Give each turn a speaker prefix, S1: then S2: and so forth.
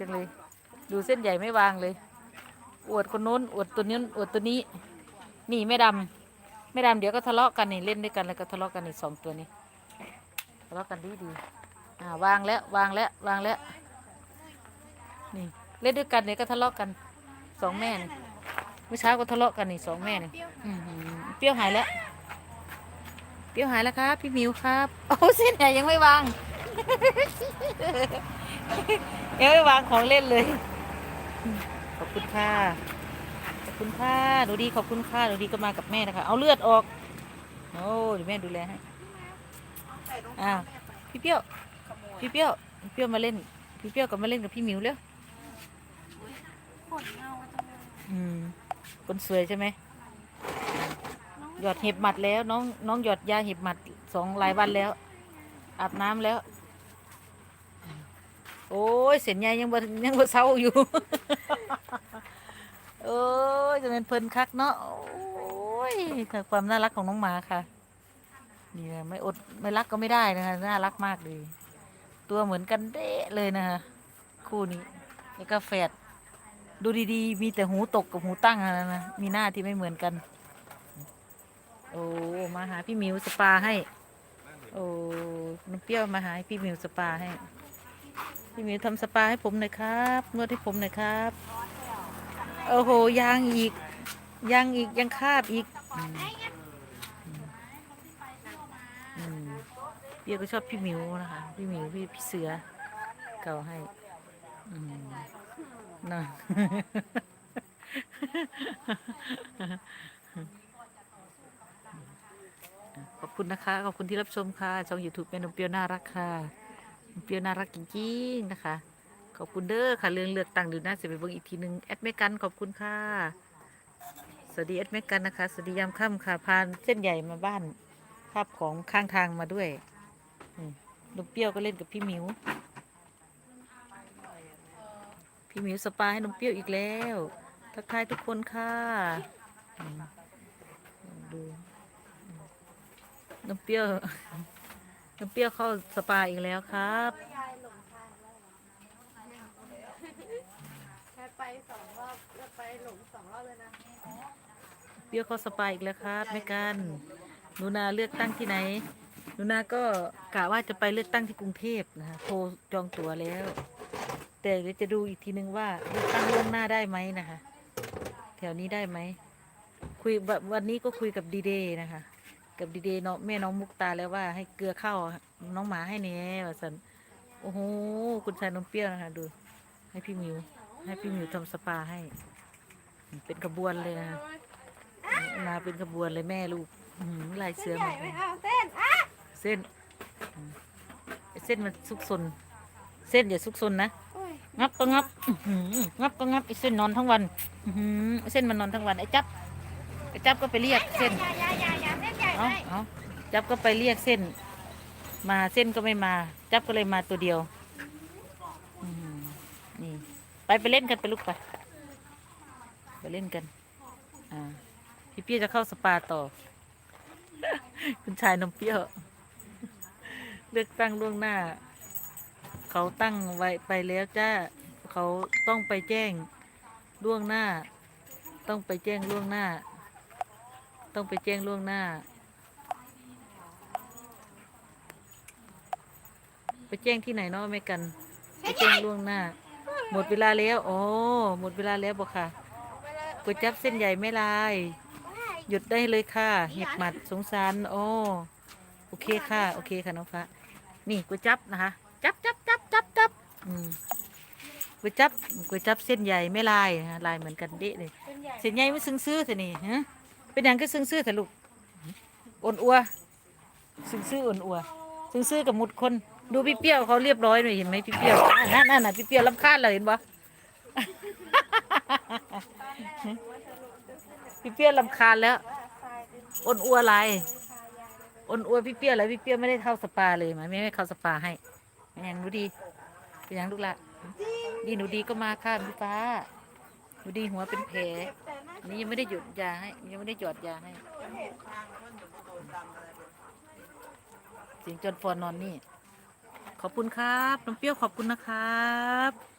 S1: จังเลย ดูเส้นใหญ่ไม่วางเลย อวดคนโน้น อวดตัวนี้อวดตัวนี้นี่แม่ดำแม่ดำเดี๋ยวก็ทะเลาะกันนี่เล่นด้วยกันแล้วก็ทะเลาะกันนี่สองตัวนี้ทะเลาะกันดีดีอ่าวางแล้ววางแล้ววางแล้วนี่เล่นด้วยกันเนี่ยก็ทะเลาะกันสองแม่นี่เมื่อเช้าก็ทะเลาะกันนี่สองแม่นี่อื้อหือเปรี้ยวหายแล้วเปรี้ยวหายแล้วครับพี่มิวครับ โอ้เส้นใหญ่ยังไม่วาง ยังไม่วางของเล่นเลย ขอบคุณค่ะขอบคุณค่ะหนูดีขอบคุณค่ะหนูดีก็มากับแม่นะคะ เอาเลือดออกโอ้เดี๋ยวแม่ดูแลให้อ้าวพี่เปี้ยวพี่เปี้ยวพี่เปี้ยวมาเล่น พี่เปี้ยวก็มาเล่นกับพี่มิวเร็ว
S2: ขนเงาจังเลย
S1: อืมคนสวยใช่ไหมหยอดเห็บหมัดแล้ว น้องน้องหยอดยาเห็บหมัดสองหลายวันแล้ว อาบน้ำแล้ว โอ้ยเสียนใหญ่ยังบ่ยังบ่เศร้าอยู่ โอ้ยจะเป็นเพลินคักเนาะโอ้ยแต่ความน่ารักของน้องหมาค่ะนี่ไม่อดไม่รักก็ไม่ได้นะคะน่ารักมากเลยตัวเหมือนกันเด้เลยนะคะคู่นี้แล้วก็แฝดดูดีๆ มีแต่หูตกกับหูตั้งนะนะมีหน้าที่ไม่เหมือนกัน โอ้มาหาพี่มิวสปาให้ โอ้น้องเปรี้ยวมาหาพี่มิวสปาให้ พี่หมิวทำสปาให้ผมหน่อยครับนวดให้ผมหน่อยครับโอ้โหยังอีกยังอีกยังคาบอีกเปรี้ยก็ชอบพี่หมิวนะคะพี่หมิวพี่พี่เสือเก่าให้น่ะขอบคุณนะคะ ขอบคุณที่รับชมค่ะ ช่องยูทูบแม่นมเปียวน่ารักค่ะ เปรี้ยวน่ารักจริงๆนะคะ ขอบคุณเด้อค่ะเรื่องเลือกตั้งดูน่าจะไปเบิ่งอีกทีหนึงแอดเมกันขอบคุณค่ะ สวัสดีแอดเมกันนะคะ สวัสดียามค่ำค่ะพานเส้นใหญ่มาบ้านภาพของข้างทางมาด้วยอืมนมเปรี้ยวก็เล่นกับพี่มิว พี่มิวสปาให้นมเปรี้ยวอีกแล้ว ทักทายทุกคนค่ะดูนมเปรี้ยว นมเปรี้ยวเข้าสปาอีกแล้วครับ
S2: ยายหลงทางแล้วแค่ไปสองรอบแล้วไปหลงสองรอบเลยนะ
S1: เปรี้ยวเข้าสปาอีกแล้วครับแม่กันหนูนาเลือกตั้งที่ไหนหนูนาก็กะว่าจะไปเลือกตั้งที่กรุงเทพนะคะโทรจองตั๋วแล้ว แต่เดี๋ยวจะดูอีกทีนึงว่าเลือกตั้งล่วงหน้าได้ไหมนะคะ แถวนี้ได้ไหมคุยวันวันนี้ก็คุยกับดีเดย์นะคะ กับดีเดย์น้องแม่น้องมุกตาแล้วว่าให้เกลือเข้าน้องหมาให้แน่ว่าสันโอ้โหคุณชายนมเปรี้ยวนะคะดู ให้พี่หมิว ให้พี่หมิวทำสปาให้ เป็นขบวนเลยนะคะมาเป็นขบวนเลยแม่ลูกอื้อหือลายเสือหมดเลย
S2: เอาเส้นอะ
S1: เส้นอืมไอ้เส้นมันซุกซนเส้นอย่าซุกซนนะ
S2: โอ้ย
S1: งับก็งับอื้อหืองับก็งับไอ้เส้นนอนทั้งวันอื้อหือไอ้เส้นมันนอนทั้งวันไอ้จับไอ้จับก็ไปเรียกเส้น
S2: เอาเอา
S1: จับก็ไปเรียกเส้น มาเส้นก็ไม่มา จับก็เลยมาตัวเดียวนี่ไปไปเล่นกันไปลูกไป ไปเล่นกัน อ่า พี่เปี้ยจะเข้าสปาต่อ คุณชายนมเปี้ยวเลือกตั้งล่วงหน้า เขาตั้งไว้ไปแล้วจ้าเขาต้องไปแจ้งล่วงหน้า ต้องไปแจ้งล่วงหน้า ต้องไปแจ้งล่วงหน้า ไปแจ้งที่ไหนเนาะไม่กันไปแจ้งล่วงหน้า หมดเวลาแล้วอ๋อหมดเวลาแล้วบอกค่ะก๋วยจับเส้นใหญ่ไม่ลาย หยุดได้เลยค่ะเห็บหมัดสงสารโอ้โอเคค่ะ โอเคค่ะน้องฟ้านี่ก๋วยจับนะคะ จับจับจับจับจับอืมก๋วยจับก๋วยจับเส้นใหญ่ไม่ลายนะคะลายเหมือนกันเดะเลย
S2: เส้นใหญ่
S1: เส้นใหญ่ไม่ซึ้งซื่อแต่นี่ฮะเป็นอย่างก็ซึ้งซื่อแต่ลูกอ่อนอัวซึ้งซื่ออ่อนอัวซึ้งซื่อกับหมุดคน ดูพี่เปรี้ยวเขาเรียบร้อยหน่อยเห็นไหมพี่เปรี้ยวนั่นนั่นน่ะพี่เปรี้ยวลำคาญเลยเห็นปะพี่เปรี้ยวลำคาญแล้ว
S2: ทรายเป็น
S1: อ่อนอัวอะไรอนอัวพี่เปรี้ยวอะไรพี่เปรี้ยวไม่ได้เข้าสปาเลยไหมไม่ได้เข้าสปาให้เป็นยังหนูดีเป็นยังลูกละดีหนูดีก็มาค่ะพี่ฟ้าหนูดีหัวเป็นแผล
S2: น่า
S1: อันนี้ยังไม่ได้หยุดยาให้ยังไม่ได้หยอดยาให้สียงจนฟอนนอนนี่ ขอบคุณครับน้องเปรี้ยวขอบคุณนะครับ